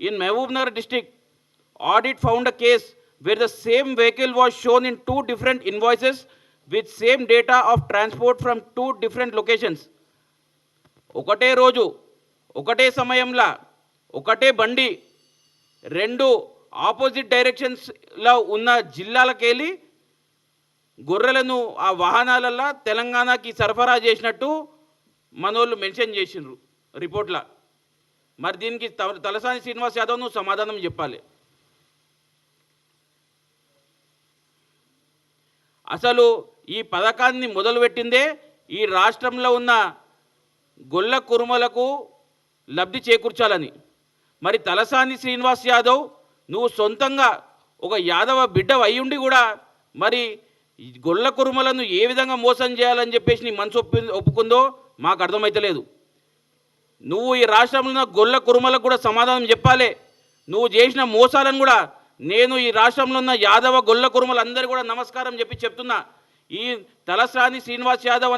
In Mehboob district, audit found a case where the same vehicle was shown in two different invoices with same data of transport from two different locations. ఒకటే రోజు ఒకటే సమయంలో ఒకటే బండి రెండు opposite డైరెక్షన్స్లో ఉన్న జిల్లాలకెళ్ళి గొర్రెలను ఆ వాహనాలల్లో తెలంగాణకి సరఫరా చేసినట్టు మనోళ్ళు మెన్షన్ చేసినారు రిపోర్ట్లో మరి దీనికి తలసాని శ్రీనివాస్ యాదవ్ నువ్వు సమాధానం చెప్పాలి. అసలు ఈ పథకాన్ని మొదలుపెట్టిందే ఈ రాష్ట్రంలో ఉన్న గొల్ల కురుమలకు లబ్ధి చేకూర్చాలని. మరి తలసాని శ్రీనివాస్ యాదవ్ నువ్వు సొంతంగా ఒక యాదవ బిడ్డ అయ్యుండి కూడా మరి గొల్ల కురుమలను ఏ విధంగా మోసం చేయాలని చెప్పేసి నీ మనసు ఒప్పి ఒప్పుకుందో మాకు అర్థమైతలేదు. నువ్వు ఈ రాష్ట్రంలో ఉన్న గొల్ల కురుమలకు కూడా సమాధానం చెప్పాలి. నువ్వు చేసిన మోసాలను కూడా నేను ఈ రాష్ట్రంలో ఉన్న యాదవ గొల్ల కురుమలందరూ కూడా నమస్కారం చెప్పి చెప్తున్నా. ఈ తలస్రాని శ్రీనివాస్ యాదవ్